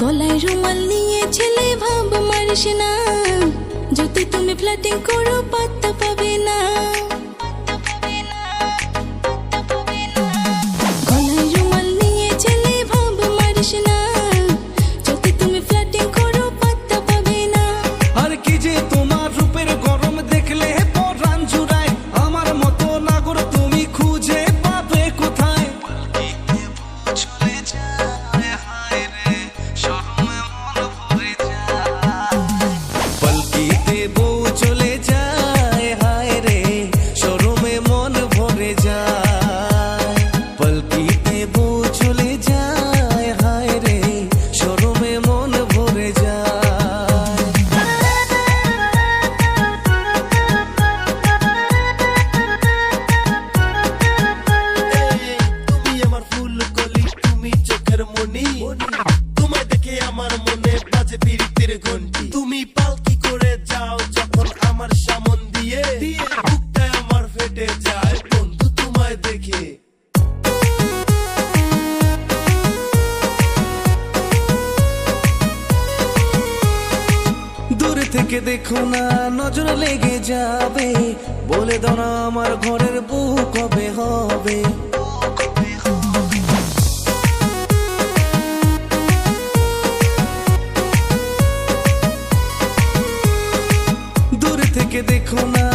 গলায় রুমাল নিয়ে ছেলে ভাব মারিস না। যদি তুমি ফ্ল্যাটিং করো পাত্তা পাবে না। কেটে যায়। বন্ধু, তোমায় দেখে। দূরে থেকে দেখো না, নজর লেগে যাবে। বলে আমার ঘরের বউ কবে হবে? দেখো না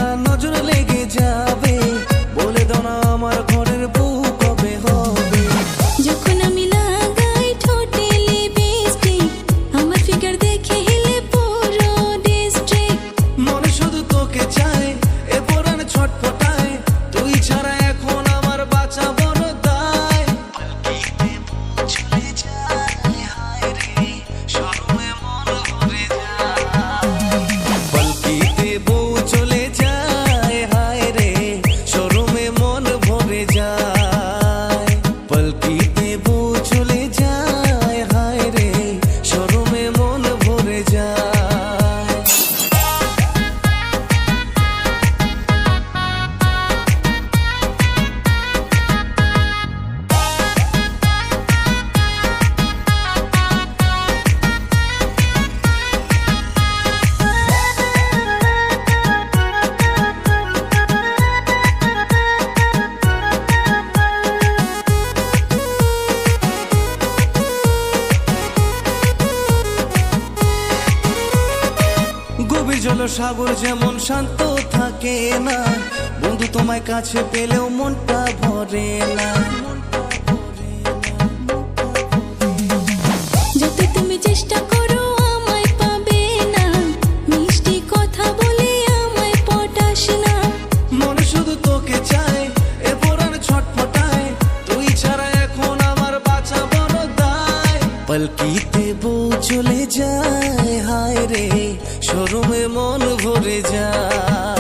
জল সাগর যেমন শান্ত থাকে না বন্ধু তোমায় কাছে পেলেও মনটা ভরে না। যত তুমি চেষ্টা করো আমায় পাবে না। মিষ্টি কথা বলে আমায় পটাস না। মনে শুধু তোকে চায় এ পরাণ ছটফটায়। তুই ছাড়া এখন আমার বাঁচা বড় দায়। পলকিতে বউ চলে যায় মরমে মন ভরে যায়।